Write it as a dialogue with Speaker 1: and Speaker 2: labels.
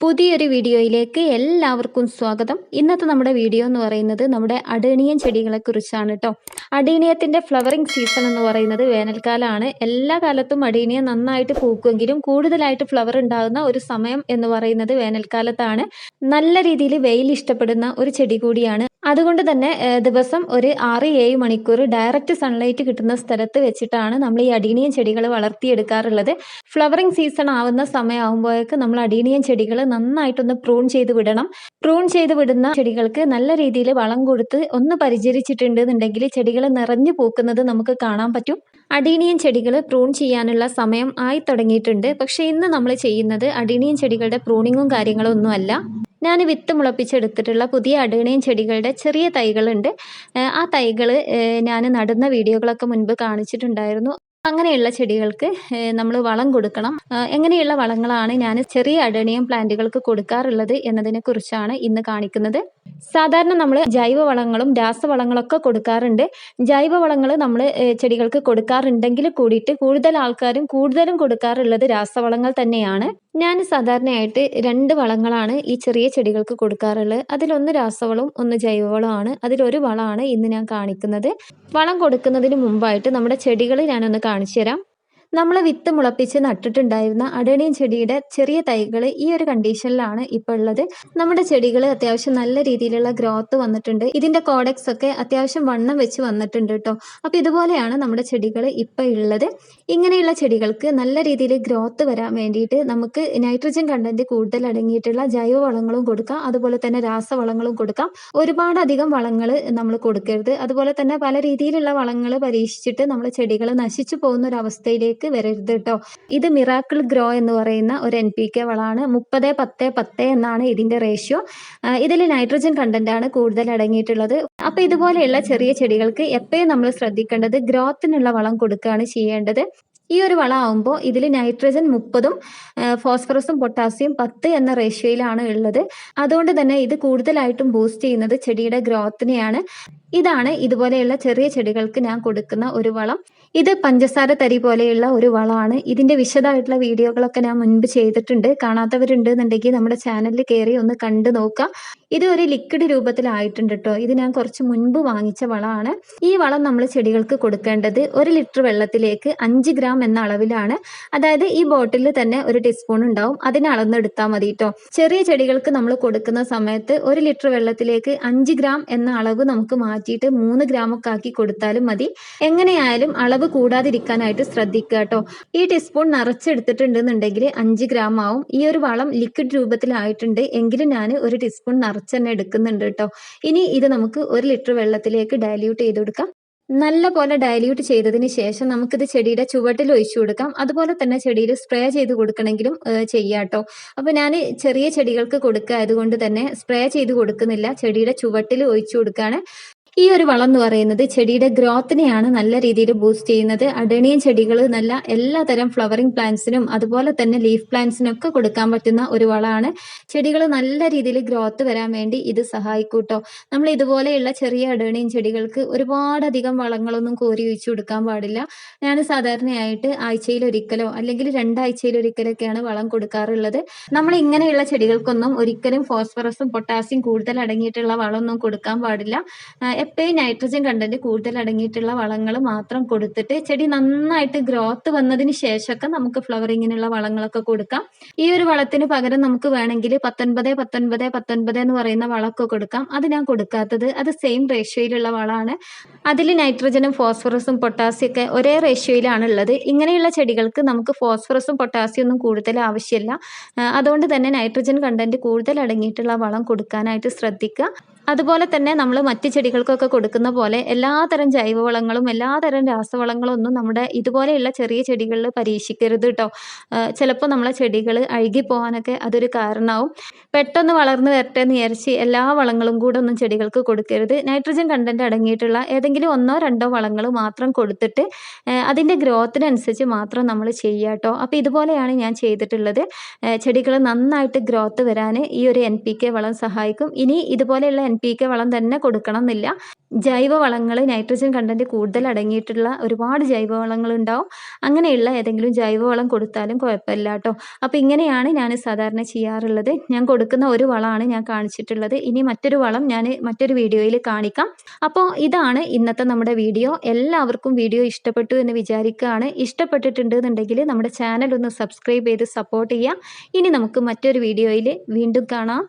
Speaker 1: പുതിയൊരു വീഡിയോയിലേക്ക് എല്ലാവർക്കും സ്വാഗതം. ഇന്നത്തെ നമ്മുടെ വീഡിയോ എന്ന് പറയുന്നത് നമ്മുടെ അടേണിയൻ ചെടികളെ കുറിച്ചാണ് കേട്ടോ അടീനിയത്തിന്റെ ഫ്ലവറിങ് സീസൺ എന്ന് പറയുന്നത് വേനൽക്കാലമാണ് എല്ലാ കാലത്തും അഡീനിയ നന്നായിട്ട് പൂക്കുമെങ്കിലും കൂടുതലായിട്ട് ഫ്ലവർ ഉണ്ടാകുന്ന ഒരു സമയം എന്ന് പറയുന്നത് വേനൽക്കാലത്താണ്. നല്ല രീതിയിൽ വെയിൽ ഇഷ്ടപ്പെടുന്ന ഒരു ചെടി കൂടിയാണ് അതുകൊണ്ട് തന്നെ ദിവസം ഒരു ആറ് ഏഴ് മണിക്കൂർ ഡയറക്റ്റ് സൺലൈറ്റ് കിട്ടുന്ന സ്ഥലത്ത് വെച്ചിട്ടാണ് നമ്മൾ ഈ അടീനിയൻ ചെടികൾ വളർത്തിയെടുക്കാറുള്ളത്. ഫ്ലവറിംഗ് സീസൺ ആവുന്ന സമയമാകുമ്പോഴേക്ക് നമ്മൾ അടീനിയൻ ചെടികൾ നന്നായിട്ടൊന്ന് പ്രൂൺ ചെയ്ത് വിടണം. പ്രൂൺ ചെയ്ത് വിടുന്ന ചെടികൾക്ക് നല്ല രീതിയിൽ വളം കൊടുത്ത് ഒന്ന് പരിചരിച്ചിട്ടുണ്ട് എന്നുണ്ടെങ്കിൽ ചെടികൾ നിറഞ്ഞു പൂക്കുന്നത് നമുക്ക് കാണാൻ പറ്റും. അടീനിയൻ ചെടികൾ പ്രൂൺ ചെയ്യാനുള്ള സമയം ആയി തുടങ്ങിയിട്ടുണ്ട്. പക്ഷേ ഇന്ന് നമ്മൾ ചെയ്യുന്നത് അടീനിയൻ ചെടികളുടെ പ്രൂണിങ്ങും കാര്യങ്ങളും ഒന്നുമല്ല ഞാൻ വിത്ത് മുളപ്പിച്ചെടുത്തിട്ടുള്ള പുതിയ അടേണിയൻ ചെടികളുടെ ചെറിയ തൈകളുണ്ട്. ആ തൈകൾ ഞാൻ നടുന്ന വീഡിയോകളൊക്കെ മുൻപ് കാണിച്ചിട്ടുണ്ടായിരുന്നു. അങ്ങനെയുള്ള ചെടികൾക്ക് നമ്മൾ വളം കൊടുക്കണം. എങ്ങനെയുള്ള വളങ്ങളാണ് ഞാൻ ചെറിയ അടണിയം പ്ലാന്റുകൾക്ക് കൊടുക്കാറുള്ളത് എന്നതിനെ കുറിച്ചാണ് ഇന്ന് കാണിക്കുന്നത്. സാധാരണ നമ്മൾ ജൈവ വളങ്ങളും രാസവളങ്ങളൊക്കെ കൊടുക്കാറുണ്ട്. ജൈവ വളങ്ങൾ നമ്മൾ ചെടികൾക്ക് കൊടുക്കാറുണ്ടെങ്കിൽ കൂടിയിട്ട് കൂടുതൽ ആൾക്കാരും കൂടുതലും കൊടുക്കാറുള്ളത് രാസവളങ്ങൾ തന്നെയാണ്. ഞാൻ സാധാരണയായിട്ട് രണ്ട് വളങ്ങളാണ് ഈ ചെറിയ ചെടികൾക്ക് കൊടുക്കാറുള്ളത്. അതിലൊന്ന് രാസവളവും ഒന്ന് ജൈവവളമാണ് അതിലൊരു വളമാണ് ഇന്ന് ഞാൻ കാണിക്കുന്നത്. വളം കൊടുക്കുന്നതിന് മുമ്പായിട്ട് നമ്മുടെ ചെടികൾ ഞാനൊന്ന് കാണിച്ചു തരാം നമ്മൾ വിത്ത് മുളപ്പിച്ച് നട്ടിട്ടുണ്ടായിരുന്ന അടേണിയൻ ചെടിയുടെ ചെറിയ തൈകൾ ഈ ഒരു കണ്ടീഷനിലാണ് ഇപ്പോൾ ഉള്ളത്. നമ്മുടെ ചെടികൾ അത്യാവശ്യം നല്ല രീതിയിലുള്ള ഗ്രോത്ത് വന്നിട്ടുണ്ട്. ഇതിന്റെ കോഡക്സ് ഒക്കെ അത്യാവശ്യം വണ്ണം വെച്ച് വന്നിട്ടുണ്ട് കേട്ടോ അപ്പോൾ ഇതുപോലെയാണ് നമ്മുടെ ചെടികൾ ഇപ്പോൾ ഉള്ളത് ഇങ്ങനെയുള്ള ചെടികൾക്ക് നല്ല രീതിയിൽ ഗ്രോത്ത് വരാൻ വേണ്ടിയിട്ട് നമുക്ക് നൈട്രജൻ കണ്ടന്റ് കൂടുതൽ അടങ്ങിയിട്ടുള്ള ജൈവവളങ്ങളും കൊടുക്കാം. അതുപോലെ തന്നെ രാസവളങ്ങളും കൊടുക്കാം. ഒരുപാട് അധികം വളങ്ങൾ നമ്മൾ കൊടുക്കരുത്. അതുപോലെ തന്നെ പല രീതിയിലുള്ള വളങ്ങൾ പരീക്ഷിച്ചിട്ട് നമ്മൾ ചെടികൾ നശിച്ചു പോകുന്ന ഒരു അവസ്ഥയിലേക്ക് ഇതിലേക്ക് വരരുത് കേട്ടോ ഇത് മിറാക്കിൾ ഗ്രോ എന്ന് പറയുന്ന ഒരു എൻ പി കെ വളമാണ് മുപ്പത് പത്ത് പത്ത് എന്നാണ് ഇതിന്റെ റേഷ്യോ ഇതിൽ നൈട്രജൻ കണ്ടന്റ് ആണ് കൂടുതൽ അടങ്ങിയിട്ടുള്ളത്. അപ്പോൾ ഇതുപോലെയുള്ള ചെറിയ ചെടികൾക്ക് എപ്പോഴും നമ്മൾ ശ്രദ്ധിക്കേണ്ടത്? ഗ്രോത്തിനുള്ള വളം കൊടുക്കുകയാണ് ചെയ്യേണ്ടത്. ഈ ഒരു വളം ആവുമ്പോൾ ഇതിൽ നൈട്രജൻ മുപ്പതും ഫോസ്ഫറസും പൊട്ടാസ്യം പത്ത് എന്ന റേഷ്യോയിലാണ് ഉള്ളത്. അതുകൊണ്ട് തന്നെ ഇത് കൂടുതലായിട്ടും ബൂസ്റ്റ് ചെയ്യുന്നത് ചെടിയുടെ ഗ്രോത്തിനെയാണ് ഇതാണ് ഇതുപോലെയുള്ള ചെറിയ ചെടികൾക്ക് ഞാൻ കൊടുക്കുന്ന ഒരു വളം. ഇത് പഞ്ചസാര തരി പോലെയുള്ള ഒരു വളമാണ്. ഇതിന്റെ വിശദമായിട്ടുള്ള വീഡിയോകളൊക്കെ ഞാൻ മുൻപ് ചെയ്തിട്ടുണ്ട്. കാണാത്തവരുണ്ട് എന്നുണ്ടെങ്കിൽ നമ്മുടെ ചാനലിൽ കയറി ഒന്ന് കണ്ടു നോക്കാം ഇത് ഒരു ലിക്വിഡ് രൂപത്തിലായിട്ടുണ്ട് കേട്ടോ. ഇത് ഞാൻ കുറച്ച് മുൻപ് വാങ്ങിച്ച വളമാണ്. ഈ വളം നമ്മൾ ചെടികൾക്ക് കൊടുക്കേണ്ടത് ഒരു ലിറ്റർ വെള്ളത്തിലേക്ക് അഞ്ച് ഗ്രാം എന്ന അളവിലാണ്. അതായത് ഈ ബോട്ടിലിൽ തന്നെ ഒരു ടീസ്പൂൺ ഉണ്ടാവും. അതിന് അളന്നെടുത്താൽ മതി കേട്ടോ. ചെറിയ ചെടികൾക്ക് നമ്മൾ കൊടുക്കുന്ന സമയത്ത് ഒരു ലിറ്റർ വെള്ളത്തിലേക്ക് അഞ്ച് ഗ്രാം എന്ന അളവ് നമുക്ക് മാറ്റിയിട്ട് മൂന്ന് ഗ്രാമൊക്കെ ആക്കി കൊടുത്താലും മതി. എങ്ങനെയായാലും അളവ് കൂടാതിരിക്കാനായിട്ട് ശ്രദ്ധിക്കുക കേട്ടോ. ഈ ടീസ്പൂൺ നിറച്ചെടുത്തിട്ടുണ്ടെന്നുണ്ടെങ്കിൽ അഞ്ച് ഗ്രാം ആവും. ഈ ഒരു വളം ലിക്വിഡ് രൂപത്തിലായിട്ടുണ്ട്. എങ്കിലും ഞാൻ ഒരു ടീസ്പൂൺ നിറച്ച് തന്നെ എടുക്കുന്നുണ്ട് കേട്ടോ. ഇനി ഇത് നമുക്ക് ഒരു ലിറ്റർ വെള്ളത്തിലേക്ക് ഡയല്യൂട്ട് ചെയ്ത് കൊടുക്കാം. നല്ല പോലെ ഡയല്യൂട്ട് ചെയ്തതിന് ശേഷം നമുക്കിത് ചെടിയുടെ ചുവട്ടിൽ ഒഴിച്ചു കൊടുക്കാം. അതുപോലെ തന്നെ ചെടിയിൽ സ്പ്രേ ചെയ്ത് കൊടുക്കണമെങ്കിലും ചെയ്യാം കേട്ടോ. അപ്പോൾ ഞാൻ ചെറിയ ചെടികൾക്ക് കൊടുക്കുക അതുകൊണ്ട് തന്നെ സ്പ്രേ ചെയ്ത് കൊടുക്കുന്നില്ല. ചെടിയുടെ ചുവട്ടിൽ ഒഴിച്ചു കൊടുക്കുകയാണ് ഈ ഒരു വളം എന്ന് പറയുന്നത് ചെടിയുടെ ഗ്രോത്തിനെയാണ് നല്ല രീതിയിൽ ബൂസ്റ്റ് ചെയ്യുന്നത്. അടണിയൻ ചെടികൾ നല്ല എല്ലാതരം ഫ്ലവറിംഗ് പ്ലാന്റ്സിനും അതുപോലെ തന്നെ ലീഫ് പ്ലാന്റ്സിനും ഒക്കെ കൊടുക്കാൻ പറ്റുന്ന ഒരു വളമാണ്. ചെടികൾ നല്ല രീതിയിൽ ഗ്രോത്ത് വരാൻ വേണ്ടി ഇത് സഹായിക്കൂട്ടോ നമ്മൾ ഇതുപോലെയുള്ള ചെറിയ അടണിയൻ ചെടികൾക്ക് ഒരുപാട് അധികം വളങ്ങളൊന്നും കോരി ഒഴിച്ചു കൊടുക്കാൻ പാടില്ല. ഞാൻ സാധാരണയായിട്ട് ആഴ്ചയിൽ ഒരിക്കലോ അല്ലെങ്കിൽ രണ്ടാഴ്ചയിൽ ഒരിക്കലൊക്കെയാണ് വളം കൊടുക്കാറുള്ളത്. നമ്മൾ ഇങ്ങനെയുള്ള ചെടികൾക്കൊന്നും ഒരിക്കലും ഫോസ്ഫറസും പൊട്ടാസ്യം കൂടുതൽ അടങ്ങിയിട്ടുള്ള വളമൊന്നും കൊടുക്കാൻ പാടില്ല. എപ്പോഴും നൈട്രജൻ കണ്ടന്റ് കൂടുതൽ അടങ്ങിയിട്ടുള്ള വളങ്ങൾ മാത്രം കൊടുത്തിട്ട് ചെടി നന്നായിട്ട് ഗ്രോത്ത് വന്നതിന് ശേഷമൊക്കെ നമുക്ക് ഫ്ലവറിങ്ങിനുള്ള വളങ്ങളൊക്കെ കൊടുക്കാം. ഈ ഒരു വളത്തിന് പകരം നമുക്ക് വേണമെങ്കിൽ പത്തൊൻപത് പത്തൊൻപത് പത്തൊൻപത് എന്ന് പറയുന്ന വളമൊക്കെ കൊടുക്കാം. അത് ഞാൻ കൊടുക്കാത്തത് അത് സെയിം റേഷ്യോയിലുള്ള വളമാണ്. അതിൽ നൈട്രജനും ഫോസ്ഫറസും പൊട്ടാസ്യം ഒക്കെ ഒരേ റേഷ്യോയിലാണ് ഉള്ളത്. ഇങ്ങനെയുള്ള ചെടികൾക്ക് നമുക്ക് ഫോസ്ഫറസും പൊട്ടാസ്യം ഒന്നും കൂടുതൽ ആവശ്യമില്ല. അതുകൊണ്ട് തന്നെ നൈട്രജൻ കണ്ടന്റ് കൂടുതൽ അടങ്ങിയിട്ടുള്ള വളം കൊടുക്കാനായിട്ട് ശ്രദ്ധിക്കുക. അതുപോലെ തന്നെ നമ്മൾ മറ്റു മറ്റ് ചെടികൾക്കൊക്കെ കൊടുക്കുന്ന പോലെ എല്ലാതരം ജൈവവളങ്ങളും എല്ലാതരം രാസവളങ്ങളും ഒന്നും നമ്മുടെ ഇതുപോലെയുള്ള ചെറിയ ചെടികളിൽ പരീക്ഷിക്കരുത് കേട്ടോ ചിലപ്പോൾ നമ്മളെ ചെടികൾ അഴുകി പോകാനൊക്കെ അതൊരു കാരണമാവും. പെട്ടെന്ന് വളർന്നു വരട്ടെ എന്ന് വിചാരിച്ച് എല്ലാ വളങ്ങളും കൂടെ ഒന്നും ചെടികൾക്ക് കൊടുക്കരുത്. നൈട്രജൻ കണ്ടന്റ് അടങ്ങിയിട്ടുള്ള ഏതെങ്കിലും ഒന്നോ രണ്ടോ വളങ്ങൾ മാത്രം കൊടുത്തിട്ട് അതിന്റെ ഗ്രോത്തിനനുസരിച്ച് മാത്രം നമ്മൾ ചെയ്യുക കേട്ടോ അപ്പോൾ ഇതുപോലെയാണ് ഞാൻ ചെയ്തിട്ടുള്ളത്. ചെടികൾ നന്നായിട്ട് ഗ്രോത്ത് വരാൻ ഈ ഒരു എൻ പി കെ വളം സഹായിക്കും. ഇനി ഇതുപോലെയുള്ള എൻ പി കെ വളം തന്നെ കൊടുക്കണം എന്നില്ല ജൈവവളങ്ങൾ നൈട്രജൻ കണ്ടന്റ് കൂടുതൽ അടങ്ങിയിട്ടുള്ള ഒരുപാട് ജൈവവളങ്ങൾ ഉണ്ടാവും അങ്ങനെയുള്ള ഏതെങ്കിലും ജൈവവളം കൊടുത്താലും കുഴപ്പമില്ല കേട്ടോ അപ്പോൾ ഇങ്ങനെയാണ് ഞാൻ സാധാരണ ചെയ്യാറുള്ളത്. ഞാൻ കൊടുക്കുന്ന ഒരു വളമാണ് ഞാൻ കാണിച്ചിട്ടുള്ളത്. ഇനി മറ്റൊരു വളം ഞാൻ മറ്റൊരു വീഡിയോയിൽ കാണിക്കാം. അപ്പോൾ ഇതാണ് ഇന്നത്തെ നമ്മുടെ വീഡിയോ. എല്ലാവർക്കും വീഡിയോ ഇഷ്ടപ്പെട്ടു എന്ന് വിചാരിക്കുകയാണ് ഇഷ്ടപ്പെട്ടിട്ടുണ്ടെന്നുണ്ടെങ്കിൽ നമ്മുടെ ചാനൽ ഒന്ന് സബ്സ്ക്രൈബ് ചെയ്ത് സപ്പോർട്ട് ചെയ്യാം ഇനി നമുക്ക് മറ്റൊരു വീഡിയോയിൽ വീണ്ടും കാണാം.